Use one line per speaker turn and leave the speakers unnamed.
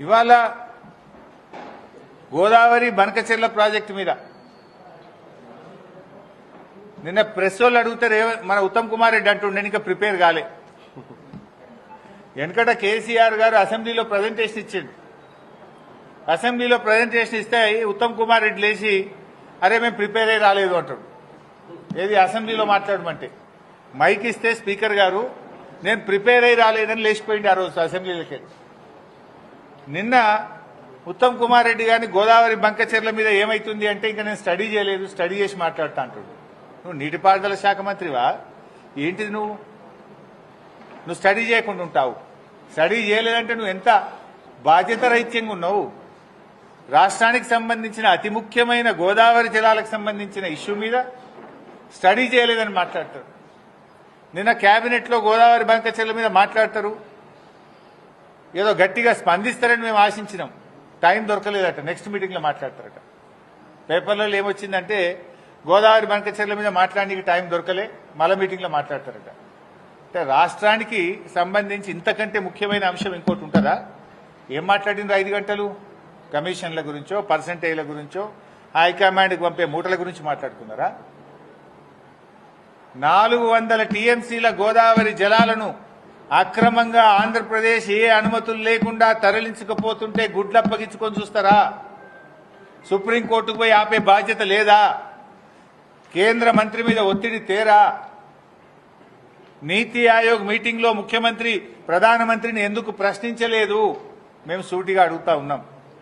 ఇవాళ గోదావరి బనకచెర్ల ప్రాజెక్టు మీద. నిన్న ప్రెస్ వాళ్ళు అడిగితే రేవ- మన ఉత్తమ్ కుమార్ రెడ్డి అంటుండే ఇంకా ప్రిపేర్ కాలే. వెనకట కేసీఆర్ గారు అసెంబ్లీలో ప్రజెంటేషన్ ఇచ్చిండు. అసెంబ్లీలో ప్రజెంటేషన్ ఇస్తే ఉత్తమ్ కుమార్ రెడ్డి లేచి అరే మేము ప్రిపేర్ అయ్యి రాలేదు అంటాడు. ఏది అసెంబ్లీలో మాట్లాడమంటే. మైక్ ఇస్తే స్పీకర్ గారు నేను ప్రిపేర్ అయ్యి రాలేదని లేచిపోయింది ఆ రోజు అసెంబ్లీలోకి. నిన్న ఉత్తమ్ కుమార్ రెడ్డి గారిని గోదావరి బంకచెర్ల మీద ఏమైతుంది అంటే ఇంకా నేను స్టడీ చేయలేదు స్టడీ చేసి మాట్లాడతా అంటాడు. నువ్వు నీటిపారుదల శాఖ మంత్రివా? ఏంటిది నువ్వు? నువ్వు స్టడీ చేయకుండా ఉంటావు. స్టడీ చేయలేదంటే నువ్వు ఎంత బాధ్యత రహిత్యంగా ఉన్నావు? రాష్ట్రానికి సంబంధించిన అతి ముఖ్యమైన గోదావరి జలాలకు సంబంధించిన ఇష్యూ మీద స్టడీ చేయలేదని మాట్లాడతారు. నిన్న కేబినెట్లో గోదావరి బంకచెర్ల మీద మాట్లాడతారు. ఏదో గట్టిగా స్పందిస్తారని మేము ఆశించినాం. టైం దొరకలేదట. నెక్స్ట్ మీటింగ్లో మాట్లాడతారట. పేపర్లలో ఏమొచ్చిందంటే గోదావరి బంకచెర్ల మీద మాట్లాడడానికి టైం దొరకలే మళ్ళీ మీటింగ్లో మాట్లాడతారట. అంటే రాష్ట్రానికి సంబంధించి ఇంతకంటే ముఖ్యమైన అంశం ఇంకోటి ఉంటుందా? ఏం మాట్లాడినరు ఐదు గంటలు? కమిషన్ల గురించో పర్సంటేజ్ల గురించో హైకమాండ్కి పంపే మూటల గురించి మాట్లాడుకున్నారా? నాలుగు వందల టీఎంసీల గోదావరి జలాలను అక్రమంగా ఆంధ్రప్రదేశ్ ఏ అనుమతులు లేకుండా తరలించకపోతుంటే గుడ్లప్పగించుకొని చూస్తారా? సుప్రీంకోర్టుకు పోయి ఆపే బాధ్యత లేదా? కేంద్ర మంత్రి మీద ఒత్తిడి తేరా? నీతి ఆయోగ్ మీటింగ్లో ముఖ్యమంత్రి ప్రధానమంత్రిని ఎందుకు ప్రశ్నించలేదు? మేము సూటిగా అడుగుతా ఉన్నాం.